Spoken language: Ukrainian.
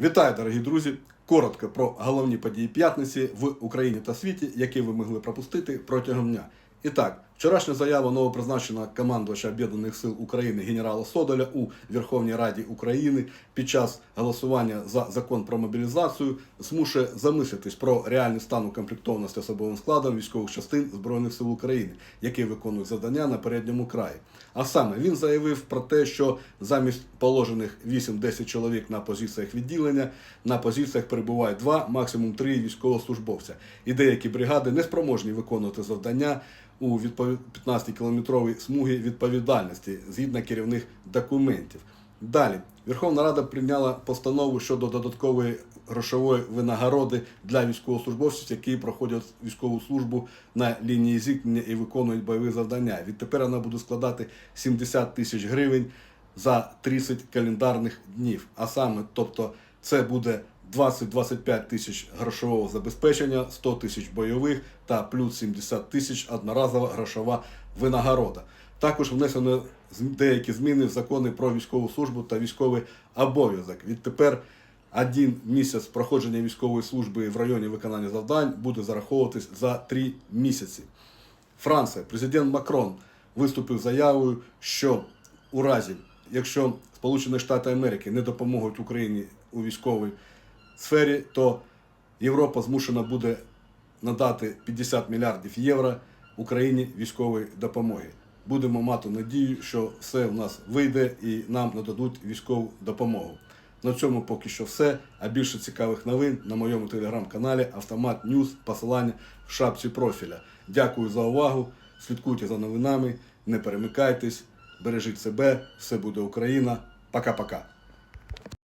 Вітаю, дорогі друзі! Коротко про головні події п'ятниці в Україні та світі, які ви могли пропустити протягом дня. І так, вчорашня заява новопризначеного командувача Об'єднаних сил України генерала Содоля у Верховній Раді України під час голосування за закон про мобілізацію змушує замислитись про реальний стан укомплектованості особовим складом військових частин Збройних сил України, які виконують завдання на передньому краї. А саме він заявив про те, що замість положених 8-10 чоловік на позиціях відділення на позиціях перебувають 2, максимум 3 військовослужбовця. І деякі бригади не спроможні виконувати завдання у 15-кілометровій смугі відповідальності згідно керівних документів. Далі Верховна Рада прийняла постанову щодо додаткової грошової винагороди для військовослужбовців, які проходять військову службу на лінії зіткнення і виконують бойові завдання. Відтепер вона буде складати 70 тисяч гривень за 30 календарних днів. А саме, тобто, це буде 20-25 тисяч грошового забезпечення, 100 тисяч бойових та плюс 70 тисяч одноразова грошова винагорода. Також внесено деякі зміни в закони про військову службу та військовий обов'язок. Відтепер один місяць проходження військової служби в районі виконання завдань буде зараховуватись за три місяці. Франція, президент Макрон виступив заявою, що у разі, якщо Сполучені Штати Америки не допоможуть Україні у військовій сфері, то Європа змушена буде надати 50 мільярдів євро Україні військової допомоги. Будемо мати надію, що все в нас вийде і нам нададуть військову допомогу. На цьому поки що все. А більше цікавих новин на моєму телеграм-каналі Автомат Ньюз, посилання в шапці профіля. Дякую за увагу. Слідкуйте за новинами, не перемикайтесь, бережіть себе, все буде Україна. Пока-пока.